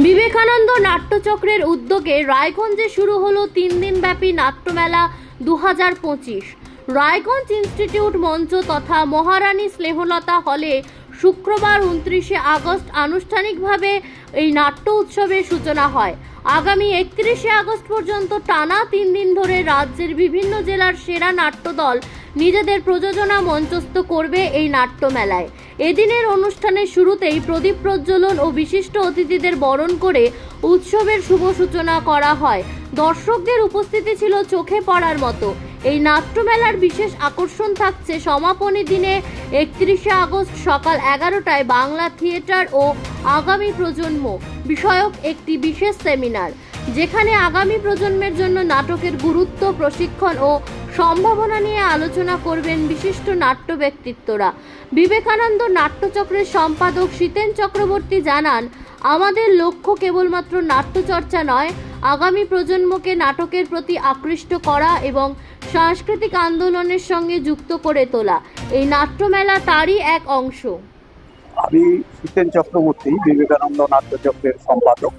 বিবেকানন্দ নাট্যচক্রের উদ্যোগে রায়গঞ্জে শুরু হলো তিন দিনব্যাপী নাট্যমেলা দু হাজার পঁচিশ। রায়গঞ্জ ইনস্টিটিউট মঞ্চ তথা মহারানী স্নেহলতা হলে শুক্রবার উনত্রিশে আগস্ট আনুষ্ঠানিকভাবে এই নাট্য উৎসবের সূচনা হয়। আগামী একত্রিশে আগস্ট পর্যন্ত টানা তিন দিন ধরে রাজ্যের বিভিন্ন জেলার সেরা নাট্যদল নিজেদের প্রযোজনা মঞ্চস্থ করবে এই নাট্যমেলায়। এদিনের অনুষ্ঠানের শুরুতেই প্রদীপ প্রজ্বলন ও বিশিষ্ট অতিথিদের বরণ করে উৎসবের শুভ সূচনা করা হয়। দর্শকদের উপস্থিতি ছিল চোখে পড়ার মতো। এই নাট্যমেলার বিশেষ আকর্ষণ থাকছে সমাপনী দিনে একত্রিশে আগস্ট সকাল এগারোটায় বাংলা থিয়েটার ও আগামী প্রজন্ম বিষয়ক একটি বিশেষ সেমিনার। যেখানে আগামী প্রজন্মের জন্য নাটকের গুরুত্ব, প্রশিক্ষণ ও সম্ভাবনা নিয়ে আলোচনা করবেন বিশিষ্ট নাট্য ব্যক্তিত্বরা। বিবেকানন্দ নাট্যচক্রের সম্পাদক শীতেন চক্রবর্তী জানান, আমাদের লক্ষ্য কেবলমাত্র নাট্যচর্চা নয়, আগামী প্রজন্মকে নাটকের প্রতি আকৃষ্ট করা এবং সাংস্কৃতিক আন্দোলনের সঙ্গে যুক্ত করে তোলা। এই নাট্যমেলা তারই এক অংশ। আমি শীতেন চক্রবর্তী, বিবেকানন্দ নাট্যচক্রের সম্পাদক।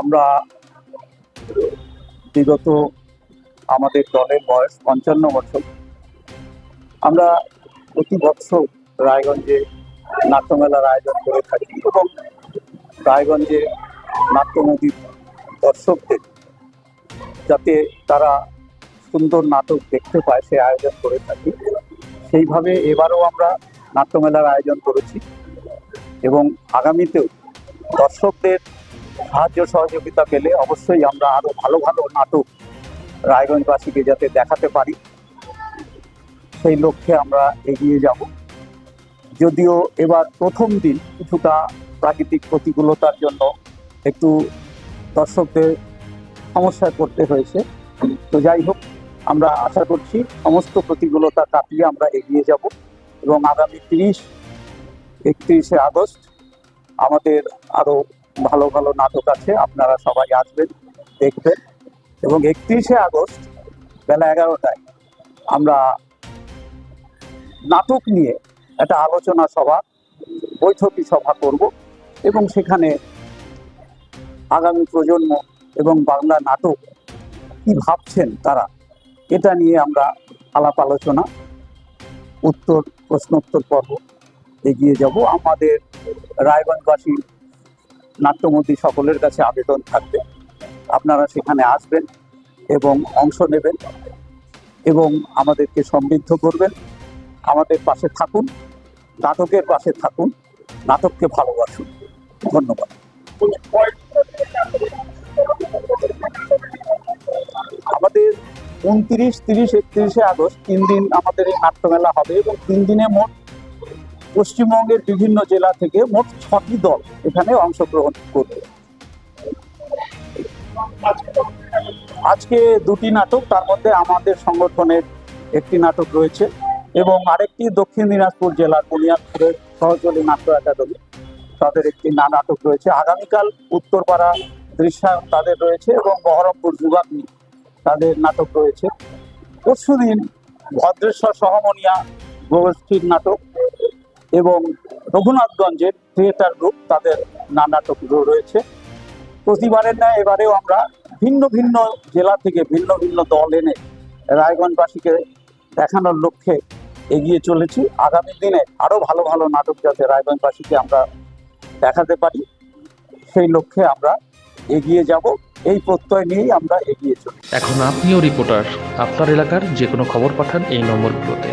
আমরা বিগত আমাদের দলের বয়স পঞ্চান্ন বছর। আমরা প্রতি বছর রায়গঞ্জে নাট্যমেলার আয়োজন করে থাকি এবং রায়গঞ্জে নাট্যমোদীর দর্শকদের যাতে তারা সুন্দর নাটক দেখতে পায়, সে আয়োজন করে থাকি। সেইভাবে এবারও আমরা নাট্যমেলার আয়োজন করেছি এবং আগামীতেও দর্শকদের সাহায্য সহযোগিতা পেলে অবশ্যই আমরা আরও ভালো ভালো নাটক রায়গঞ্জবাসীকে যাতে দেখাতে পারি, সেই লক্ষ্যে আমরা এগিয়ে যাব। যদিও এবার প্রথম দিন কিছুটা প্রাকৃতিক প্রতিকূলতার জন্য একটু দর্শকদের সমস্যায় পড়তে হয়েছে। তো যাই হোক, আমরা আশা করছি সমস্ত প্রতিকূলতা কাটিয়ে আমরা এগিয়ে যাব এবং আগামী তিরিশ, একত্রিশে আগস্ট আমাদের আরও ভালো ভালো নাটক আছে, আপনারা সবাই আসবেন, দেখবেন। এবং একত্রিশে আগস্ট, বেলা এগারোটায় আমরা নাটক নিয়ে একটা আলোচনা সভা, বৈঠকি সভা করব এবং সেখানে আগামী প্রজন্ম এবং বাংলা নাটক কি ভাবছেন তারা, এটা নিয়ে আমরা আলাপ আলোচনা, উত্তর, প্রশ্নোত্তর পর্ব এগিয়ে যাব। আমাদের রায়গঞ্জবাসী নাট্যমন্ত্রী সকলের কাছে আবেদন থাকবে। আপনারা সেখানে আসবেন এবং অংশ নেবেন এবং আমাদেরকে সমৃদ্ধ করবেন। আমাদের পাশে থাকুন, নাটকের পাশে থাকুন, নাটককে ভালোবাসুন। ধন্যবাদ। আমাদের উনত্রিশ, তিরিশ, একত্রিশে আগস্ট তিন দিন আমাদের এই নাট্যমেলা হবে এবং তিন দিনে মোট পশ্চিমবঙ্গের বিভিন্ন জেলা থেকে মোট ছটি দল এখানে অংশগ্রহণ করবে। আজকে দুটি নাটক, তার মধ্যে আমাদের সংগঠনের একটি নাটক রয়েছে এবং আরেকটি দক্ষিণ দিনাজপুর জেলার বুনিয়াদপুরের সহজলী নাট্য একাডেমি। তাদের একটি না নাটক রয়েছে। আগামীকাল উত্তরপাড়া দৃশ্যায়ন তাদের রয়েছে এবং বহরমপুর যুগাগ্নি তাদের নাটক রয়েছে। পরশুদিন ভদ্রেশ্বর সহমনিয়া গোষ্ঠীর নাটক এবং রঘুনাথগঞ্জের থিয়েটার গ্রুপ তাদের না নাটক রয়েছে। প্রতিবারের ন্যায় এবারেও আমরা ভিন্ন ভিন্ন জেলা থেকে ভিন্ন ভিন্ন দল এনে রায়গঞ্জবাসীকে দেখানোর লক্ষ্যে এগিয়ে চলেছি। আগামী দিনে আরও ভালো ভালো নাটক যাতে রায়গঞ্জবাসীকে আমরা দেখাতে পারি, সেই লক্ষ্যে আমরা এগিয়ে যাব। এই প্রত্যয় নিয়েই আমরা এগিয়ে চলি এখন আপনিও রিপোর্টার আপনার এলাকার যে কোনো খবর পাঠান এই নম্বরগুলোতে।